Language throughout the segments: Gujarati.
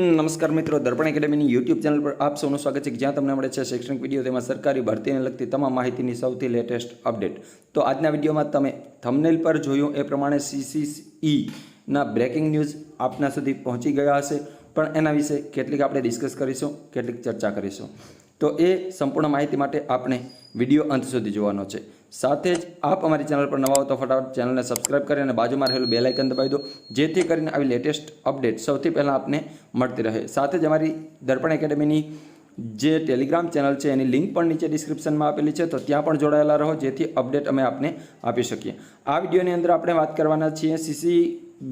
નમસ્કાર મિત્રો. દર્પણ એકેડેમીની યુટ્યુબ ચેનલ પર આપ સૌનું સ્વાગત છે. જ્યાં તમને મળે છે શૈક્ષણિક વીડિયો તેમાં સરકારી ભરતીને લગતી તમામ માહિતીની સૌથી લેટેસ્ટ અપડેટ. તો આજના વિડીયોમાં તમે થમનેલ પર જોયું એ પ્રમાણે સીસીસીઈના બ્રેકિંગ ન્યૂઝ આપના સુધી પહોંચી ગયા હશે. પણ એના વિશે કેટલીક આપણે ડિસ્કસ કરીશું, કેટલીક ચર્ચા કરીશું. તો એ સંપૂર્ણ માહિતી માટે આપણે વીડિયો અંત સુધી જોવાનો છે. સાથે જ આપ અમારી ચેનલ પર નવા હો તો ફટાફટ ચેનલને સબસ્ક્રાઇબ કરી અને બાજુમાં રહેલું બેલ આઇકન દબાવી દો, જેથી કરીને આવી લેટેસ્ટ અપડેટ સૌથી પહેલાં આપને મળતી રહે. સાથે જ અમારી દર્પણ એકેડમીની જે ટેલિગ્રામ ચેનલ છે, એની લિંક પણ નીચે ડિસ્ક્રિપ્શનમાં આપેલી છે, તો ત્યાં પણ જોડાયેલા રહો, જેથી અપડેટ અમે આપને આપી શકીએ. આ વિડીયોની અંદર આપણે વાત કરવાના છીએ સીસી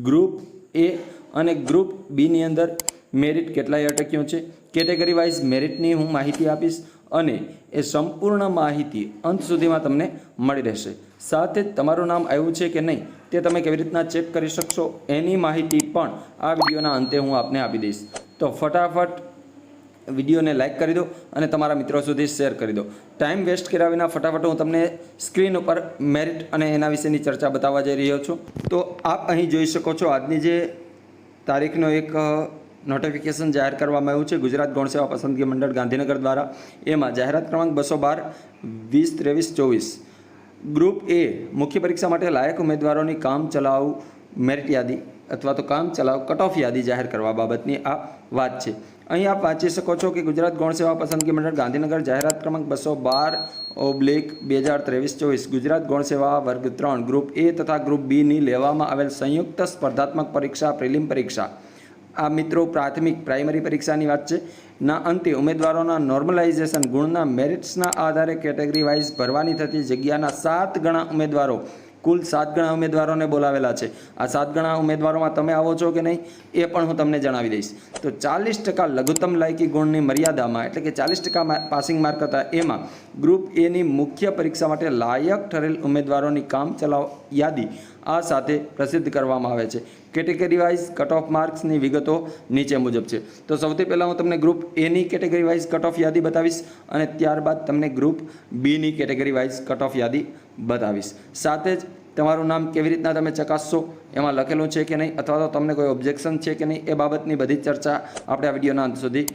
ગ્રુપ એ અને ગ્રુપ બીની અંદર મેરિટ કેટલાય અટક્યું છે. કેટેગરી વાઇઝ મેરિટની હું માહિતી આપીશ. અને એ સંપૂર્ણ માહિતી અંત સુધીમાં તમને મળી રહેશે. સાથે જ તમારું નામ આવ્યું છે કે નહીં, તે તમે કેવી રીતના ચેક કરી શકશો એની માહિતી પણ આ વિડીયોના અંતે હું આપને આપી દઈશ. તો ફટાફટ વિડીયોને લાઇક કરી દો અને તમારા મિત્રો સુધી શેર કરી દો. ટાઈમ વેસ્ટ કર્યા વિના ફટાફટ હું તમને સ્ક્રીન ઉપર મેરિટ અને એના વિશેની ચર્ચા બતાવવા જઈ રહ્યો છું. તો આપ અહીં જોઈ શકો છો આજની જે તારીખનો એક નોટિફિકેશન જાહેર કરવામાં આવ્યું છે. ગુજરાત ગૌણ સેવા પસંદગી મંડળ ગાંધીનગર દ્વારા. એમાં જાહેરાત ક્રમાંક બસો બાર, વીસ, ત્રેવીસ, ચોવીસ. ગ્રુપ એ મુખ્ય પરીક્ષા માટે લાયક ઉમેદવારોની કામ ચલાવ મેરિટ યાદી અથવા તો કામ ચલાવ કટ ઓફ યાદી જાહેર કરવા બાબતની આ વાત છે. અહીં આપ વાંચી શકો છો કે ગુજરાત ગૌણ સેવા પસંદગી મંડળ ગાંધીનગર જાહેરાત ક્રમાંક બસો બાર, ઓબ્લિક, બે હજાર ત્રેવીસ, ચોવીસ. ગુજરાત ગૌણ સેવા વર્ગ ત્રણ, ગ્રુપ એ તથા ગ્રુપ બીની લેવામાં આવેલ સંયુક્ત સ્પર્ધાત્મક પરીક્ષા, પ્રિલિમ પરીક્ષા. આ મિત્રો પ્રાથમિક પ્રાઇમરી પરીક્ષાની વાત છે. ના અંતે ઉમેદવારોના નોર્મલાઇઝેશન ગુણના મેરિટ્સના આધારે કેટેગરી વાઇઝ ભરવાની થતી જગ્યાના સાત ગણા ઉમેદવારો, કુલ સાત ગણા ઉમેદવારોને બોલાવેલા છે. આ સાત ગણા ઉમેદવારોમાં તમે આવો છો કે નહીં, એ પણ હું તમને જણાવી દઈશ. તો ચાલીસ ટકા લઘુત્તમ લાયકી ગુણની મર્યાદામાં, એટલે કે ચાલીસ ટકા પાસિંગ માર્ક હતા એમાં ગ્રુપ એની મુખ્ય પરીક્ષા માટે લાયક ઠરેલ ઉમેદવારોની કામ ચલાવ યાદી આ સાથે પ્રસિદ્ધ કરવામાં આવે છે. કેટેગરી વાઇઝ કટ ઓફ માર્ક્સની વિગતો નીચે મુજબ છે. તો સૌથી પહેલાં હું તમને ગ્રુપ એની કેટેગરી વાઇઝ કટ ઓફ યાદી બતાવીશ અને ત્યારબાદ તમને ગ્રુપ બીની કેટેગરી વાઇઝ કટ ઓફ યાદી બતાવીશ. સાથે જ તમારું નામ કેવી રીતના તમે ચકાસશો, એમાં લખેલું છે કે નહીં, અથવા તો તમને કોઈ ઓબ્જેક્શન છે કે નહીં, એ બાબતની બધી ચર્ચા આપણે આ વિડીયોના અંત સુધી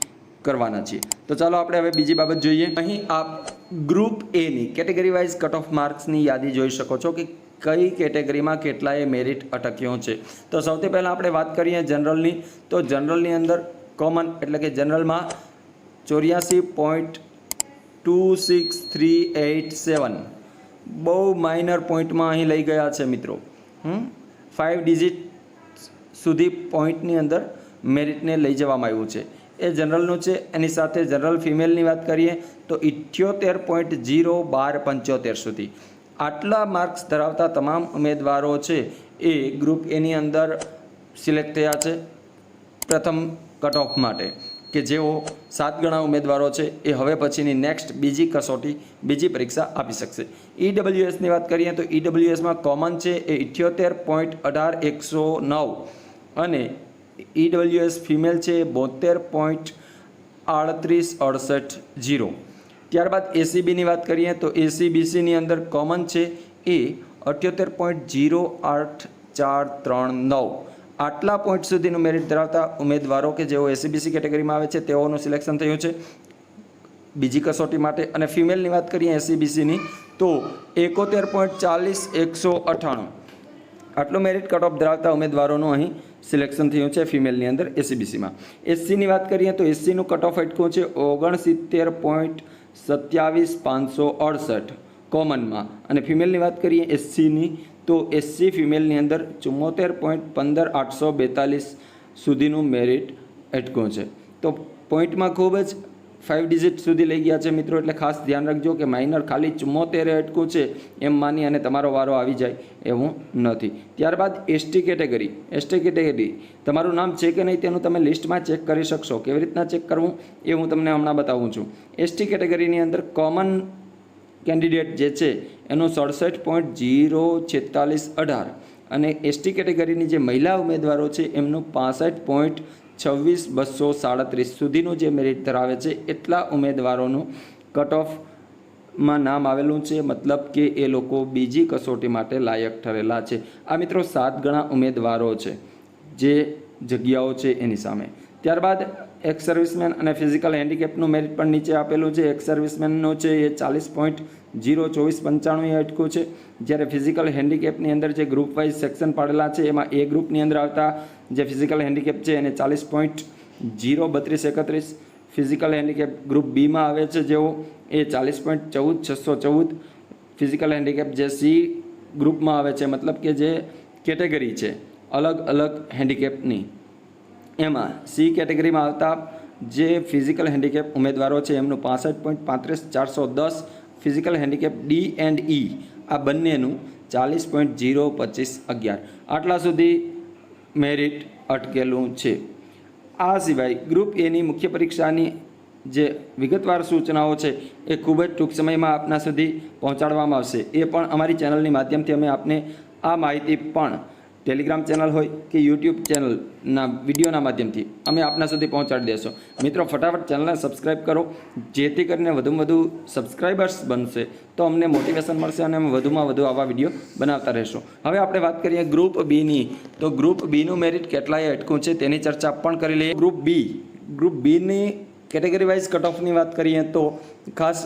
કરવાના છીએ. તો ચાલો આપણે હવે બીજી બાબત જોઈએ. અહીં આપ ગ્રુપ એની કેટેગરી વાઇઝ કટ ઓફ માર્ક્સની યાદી જોઈ શકો છો કે કઈ કેટેગરીમાં કેટલાએ મેરિટ અટક્યો છે? તો સૌથી પહેલાં આપણે વાત કરીએ જનરલની. તો જનરલની અંદર કોમન એટલે કે જનરલમાં ચોર્યાસી point two six three eight seven બહુ માઇનર પોઈન્ટમાં અહીં લઈ ગયા છે મિત્રો. હમ? ફાઇવ ડિજિટ સુધી પોઈન્ટની અંદર મેરિટને લઈ જવામાં આવ્યું છે. એ જનરલનું છે. એની સાથે જનરલ ફિમેલની વાત કરીએ તો ઇઠ્યોતેર પોઈન્ટ જીરો બાર પંચોતેર સુધી. આટલા માર્ક્સ ધરાવતા તમામ ઉમેદવારો છે એ ગ્રુપ એની અંદર સિલેક્ટ થયા છે. પ્રથમ કટ ઓફ માટે કે જેઓ સાત ગણા ઉમેદવારો છે એ હવે પછીની નેક્સ્ટ બીજી કસોટી, બીજી પરીક્ષા આપી શકશે. ઈડબ્લ્યુએસની વાત કરીએ તો ઈડબ્લ્યુએસમાં કોમન છે એ ઇઠ્યોતેર પોઈન્ટ અઢાર એકસો નવ અને ઈડબ્લ્યુએસ ફિમેલ છે બોતેર પોઈન્ટ આડત્રીસ અડસઠ જીરો ત્યારબાદ એસીબીની વાત કરીએ તો એસીબીસીની અંદર કોમન છે એ અઠ્યોતેર પોઈન્ટ જીરો આઠ ચાર ત્રણ નવ. આટલા પોઈન્ટ સુધીનું મેરિટ ધરાવતા ઉમેદવારો કે જેઓ એસીબીસી કેટેગરીમાં આવે છે, તેઓનું સિલેક્શન થયું છે. બીજી કસોટી માટે અને ફિમેલની વાત કરીએ એસીબીસીની તો એકોતેર પોઈન્ટ ચાલીસ, એકસો અઠ્ઠાણું. આટલું મેરિટ કટ ઓફ ધરાવતા ઉમેદવારોનું અહીં સિલેક્શન થયું છે ફિમેલની અંદર એસીબીસીમાં એસસીની વાત કરીએ તો એસસીનું કટ ઓફ અટકું છે? ઓગણસિત્તેર પોઈન્ટ સત્યાવીસ, પાંચસો અડસઠ, કોમનમાં. અને ફિમેલની વાત કરીએ, એસસીની, તો એસસી ફિમેલની અંદર ચુમ્મોતેર પોઈન્ટ પંદર આઠસો બેતાલીસ સુધીનું મેરિટ અટકું છે. તો પોઈન્ટમાં ખૂબ જ ફાઇવ ડિજિટ સુધી લઈ ગયા છે મિત્રો, એટલે ખાસ ધ્યાન રાખજો કે માઇનર ખાલી ચુમ્મોતેરે અટકું છે, એમ માની અને તમારો વારો આવી જાય એવું નથી. ત્યારબાદ એસટી કેટેગરી એસટી કેટેગરી તમારું નામ છે કે નહીં તેનું તમે લિસ્ટમાં ચેક કરી શકશો. કેવી રીતના ચેક કરવું એ હું તમને હમણાં બતાવું છું. એસટી કેટેગરીની અંદર કોમન કેન્ડિડેટ જે છે, એનું સડસઠ પોઈન્ટ જીરો છેતાલીસ અઢાર અને એસટી કેટેગરીની જે મહિલા ઉમેદવારો છે, એમનું પાસઠ પોઈન્ટ છવ્વીસ, બસો, સાડત્રીસ સુધીનું જે મેરિટ ધરાવે છે, એટલા ઉમેદવારોનું કટ ઓફમાં નામ આવેલું છે, મતલબ કે એ લોકો બીજી કસોટી માટે લાયક ઠરેલા છે. આ મિત્રો સાત ગણા ઉમેદવારો છે, જે જગ્યાઓ છે એની સામે. ત્યારબાદ એક્સ સર્વિસમેન અને ફિઝિકલ હેન્ડીકેપનું મેરિટ પણ નીચે આપેલું છે. એક્સ સર્વિસમેનનું છે એ ચાલીસ પોઈન્ટ જીરો ચોવીસ પંચાણું એ અટકું છે. જ્યારે ફિઝિકલ હેન્ડીકેપની અંદર જે ગ્રુપ વાઇઝ સેક્શન પાડેલા છે, એમાં એ ગ્રુપની અંદર આવતા જે ફિઝિકલ હેન્ડીકેપ છે, એને ચાલીસ પોઈન્ટ જીરો બત્રીસ એકત્રીસ. ફિઝિકલ હેન્ડીકેપ ગ્રુપ બીમાં આવે છે જેઓ એ ચાલીસ પોઈન્ટ ચૌદ છસો ચૌદ. ફિઝિકલ હેન્ડીકેપ જે સી ગ્રુપમાં આવે છે, મતલબ કે જે કેટેગરી છે, અલગ અલગ હેન્ડીકેપની. એમાં સી કેટેગરીમાં આવતા જે ફિઝિકલ હેન્ડીકેપ ઉમેદવારો છે, એમનું પાસઠ પોઈન્ટ પાંત્રીસ ચારસો દસ. Physical handicap D and E. આ બંનેનું ચાલીસ પોઈન્ટ જીરો પચીસ અગિયાર. આટલા સુધી મેરિટ અટકેલું છે. આ સિવાય ગ્રુપ એની મુખ્ય પરીક્ષાની જે વિગતવાર સૂચનાઓ છે, એ ખૂબ જ ટૂંક સમયમાં આપના સુધી પહોંચાડવામાં આવશે. એ પણ અમારી ચેનલની માધ્યમથી અમે આપને આ માહિતી પણ ટેલિગ્રામ ચેનલ હોય કે યુટ્યુબ ચેનલના વિડીયોના માધ્યમથી અમે આપના સુધી પહોંચાડી દેશો. મિત્રો, ફટાફટ ચેનલને સબસ્ક્રાઈબ કરો. જેથી કરીને વધુમાં વધુ સબસ્ક્રાઈબર્સ બનશે તો અમને મોટિવેશન મળશે અને અમે વધુમાં વધુ આવા વીડિયો બનાવતા રહીશું. હવે આપણે વાત કરીએ ગ્રુપ બીની તો ગ્રુપ બીનું મેરિટ કેટલાય અટકું છે તેની ચર્ચા પણ કરી લઈએ. ગ્રુપ બી ગ્રુપ બીની કેટેગરી વાઇઝ કટ ઓફની વાત કરીએ તો ખાસ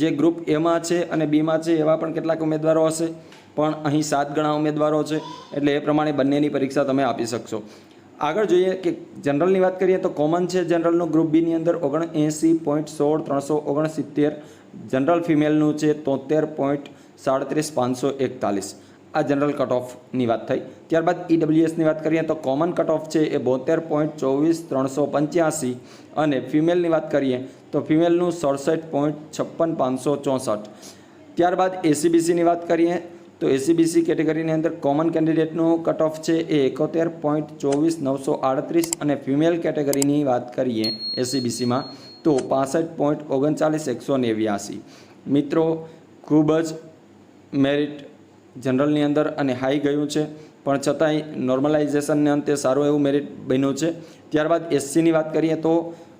જે ગ્રુપ એમાં છે અને બીમાં છે એવા પણ કેટલાક ઉમેદવારો હશે. પણ અહીં સાત ગણા ઉમેદવારો છે, એટલે એ પ્રમાણે બંનેની પરીક્ષા તમે આપી શકશો. આગળ જોઈએ કે જનરલની વાત કરીએ તો કોમન છે જનરલનું ગ્રુપ બીની અંદર ઓગણ એંસી પોઈન્ટ સોળ ત્રણસો ઓગણસિત્તેર, જનરલ ફિમેલનું છે તોતેર પોઈન્ટ સાડત્રીસ પાંચસો એકતાલીસ. આ જનરલ કટ ઓફની વાત થઈ. ત્યારબાદ ઈડબ્લ્યુએસની વાત કરીએ તો કોમન કટ ઓફ છે એ બોતેર પોઈન્ટ ચોવીસ ત્રણસો પંચ્યાસી અને ફિમેલની વાત કરીએ તો ફિમેલનું સડસઠ પોઈન્ટ છપ્પન પાંચસો ચોસઠ. ત્યારબાદ એસીબીસીની વાત કરીએ તો એસીબીસી કેટેગરીની અંદર કોમન કેન્ડિડેટનું કટ ઓફ છે એ એકોતેર પોઈન્ટ ચોવીસ નવસો આડત્રીસ અને ફિમેલ કેટેગરીની વાત કરીએ એસીબીસીમાં તો પાસઠ પોઈન્ટ ઓગણચાલીસ, એકસો નેવ્યાસી. મિત્રો, ખૂબ જ મેરિટ જનરલની અંદર અને હાઈ ગયું છે, પણ છતાંય નોર્મલાઇઝેશનને અંતે સારું એવું મેરિટ બન્યું છે. ત્યારબાદ એસસીની વાત કરીએ તો,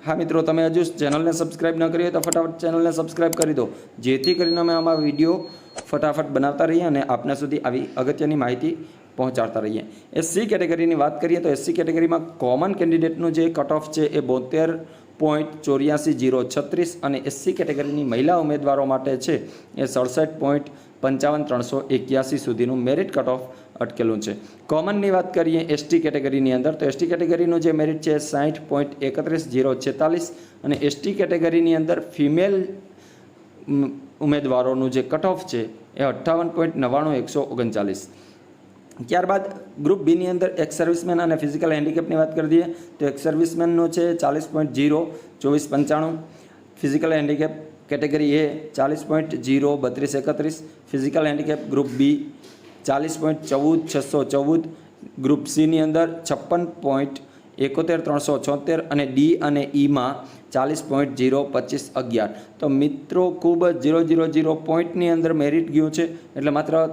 હા મિત્રો, તમે હજુ ચેનલને સબસ્ક્રાઈબ ન કરી હોય તો ફટાફટ ચેનલને સબસ્ક્રાઈબ કરી દો. જેથી કરીને અમે આમાં વીડિયો ફટાફટ બનાવતા રહીએ અને આપના સુધી આવી અગત્યની માહિતી પહોંચાડતા રહીએ. એસસી કેટેગરીની વાત કરીએ તો એસસી કેટેગરીમાં કોમન કેન્ડિડેટનું જે કટ ઓફ છે એ બોતેર પોઈન્ટ ચોર્યાસી જીરો છત્રીસ અને એસસી કેટેગરીની મહિલા ઉમેદવારો માટે છે એ સડસઠ પોઈન્ટ પંચાવન ત્રણસો એક્યાસી સુધીનું મેરિટ કટ ઓફ અટકેલું છે. કોમનની વાત કરીએ એસટી કેટેગરીની અંદર તો એસટી કેટેગરીનું જે મેરિટ છે સાઠ પોઈન્ટ એકત્રીસ જીરો છેતાલીસ અને એસટી કેટેગરીની અંદર ફિમેલ ઉમેદવારોનું જે કટ છે એ અઠ્ઠાવન પોઈન્ટ નવ્વાણું એકસો ઓગણચાલીસ. ત્યારબાદ ગ્રુપ બીની અંદર એક્સ સર્વિસમેન અને ફિઝિકલ હેન્ડીકેપની વાત કરી દઈએ, તો એક્સ સર્વિસમેનનો છે ચાલીસ પોઈન્ટ જીરો ચોવીસ પંચાણું. ફિઝિકલ હેન્ડીકેપ કેટેગરી એ ચાલીસ પોઈન્ટ જીરો બત્રીસ એકત્રીસ. ફિઝિકલ હેન્ડીકેપ ગ્રુપ બી ચાલીસ પોઈન્ટ ચૌદ, છસો ચૌદ. ગ્રુપ સીની અંદર છપ્પન પોઈન્ટ એકોતેર, ત્રણસો છોતેર અને ડી અને ઈમાં ચાલીસ પોઈન્ટ જીરો પચીસ અગિયાર. તો મિત્રો, ખૂબ જ જીરો જીરો જીરો પોઈન્ટની અંદર મેરિટ ગયું છે. એટલે માત્ર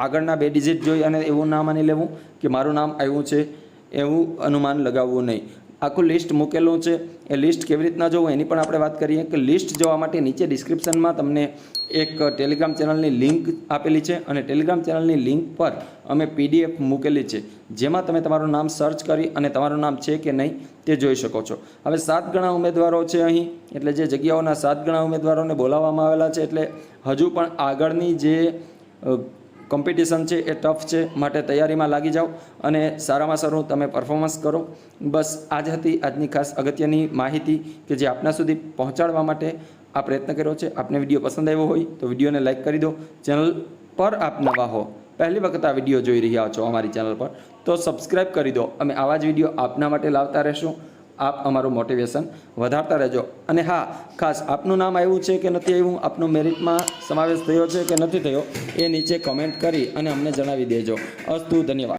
આગળના બે ડિજિટ જોઈ અને એવું ના માની લેવું કે મારું નામ આવ્યું છે, એવું અનુમાન લગાવવું નહીં. આખું લિસ્ટ મૂકેલું છે. એ લિસ્ટ કેવી રીતના જોવું એની પણ આપણે વાત કરીએ કે લિસ્ટ જોવા માટે નીચે ડિસ્ક્રિપ્શનમાં તમને એક ટેલિગ્રામ ચેનલની લિંક આપેલી છે અને ટેલિગ્રામ ચેનલની લિંક પર અમે પીડીએફ મૂકેલી છે. જેમાં તમે તમારું નામ સર્ચ કરી અને તમારું નામ છે કે નહીં તે જોઈ શકો છો. હવે સાત ગણા ઉમેદવારો છે અહીં, એટલે જે જગ્યાઓના સાત ગણા ઉમેદવારોને બોલાવવામાં આવેલા છે, એટલે હજુ પણ આગળની જે કોમ્પિટિશન છે, એ ટફ છે, માટે તૈયારીમાં લાગી જાઓ અને સારામાં સારું તમે પરફોર્મન્સ કરો. બસ આજ હતી આજની ખાસ અગત્યની માહિતી કે જે આપના સુધી પહોંચાડવા માટે આ પ્રયત્ન કર્યો છે. આપને વીડિયો પસંદ આવ્યો હોય તો વિડીયોને લાઇક કરી દો. ચેનલ પર આપ નવા હો. પહેલી વખત આ વીડિયો જોઈ રહ્યા છો અમારી ચેનલ પર, તો સબસ્ક્રાઈબ કરી દો અમે આવા જ વીડિયો આપના માટે લાવતા રહેશું. આપ અમારું મોટિવેશન વધારતા રહેજો. અને હા, ખાસ આપનું નામ આવ્યું છે કે નથી આવ્યું? આપનો મેરિટમાં સમાવેશ થયો છે કે નથી થયો? એ નીચે કમેન્ટ કરી અને અમને જણાવી દેજો. અસ્તુ, ધન્યવાદ.